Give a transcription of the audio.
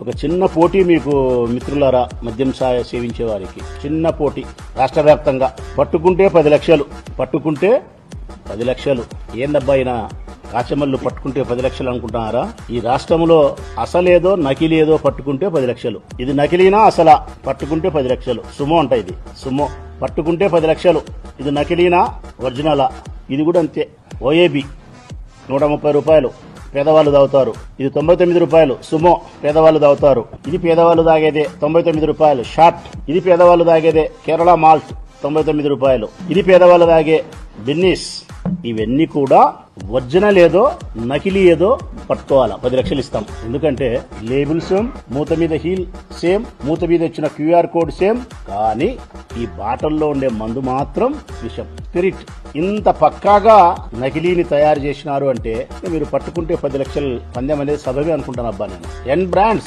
ఒక చిన్న పోటీ మీకు మిత్రులారా మద్యం సాయ సేవించే వారికి చిన్న పోటీ రాష్ట్ర వ్యాప్తంగా. పట్టుకుంటే పది లక్షలు పట్టుకుంటే పది లక్షలు. ఏందబ్బా ఆయన కాచమల్లు పట్టుకుంటే పది లక్షలు అనుకుంటున్నారా? ఈ రాష్ట్రంలో అసలేదో నకిలేదో పట్టుకుంటే పది లక్షలు. ఇది నకిలీనా అసలా? పట్టుకుంటే పది లక్షలు. సుమో అంట ఇది. సుమో. పట్టుకుంటే పది లక్షలు. ఇది నకిలీనా ఒరిజినలా? ఇది కూడా అంతే. ఓఏబి నూట ముప్పై రూపాయలు. పేదవాళ్ళు తాగుతారు ఇది తొంభై తొమ్మిది రూపాయలు. సుమో పేదవాళ్ళు తాగుతారు ఇది పేదవాళ్ళు తాగేదే తొంభై తొమ్మిది రూపాయలు. షార్ట్ ఇది పేదవాళ్ళు తాగేదే కేరళ మాల్ట్ తొంభై తొమ్మిది రూపాయలు. ఇది పేదవాళ్ళు తాగే బిన్నీస్ ఇవన్నీ కూడా ఒరిజినల్ ఏదో నకిలీ ఏదో పట్టుకోవాలా. పది లక్షలు ఇస్తాం. ఎందుకంటే లేబుల్ మూత మీద హీల్ సేమ్ మూత మీద ఇచ్చిన క్యూఆర్ కోడ్ సేమ్ కానీ ఈ బాటల్లో ఉండే మందు మాత్రం విషం. స్పిరిట్ ఇంత పక్కాగా నకిలీని తయారు చేసినారు అంటే మీరు పట్టుకుంటే పది లక్షలు పందెం అనేది సబబే అనుకుంటాను అబ్బా నేను. ఎన్ బ్రాండ్స్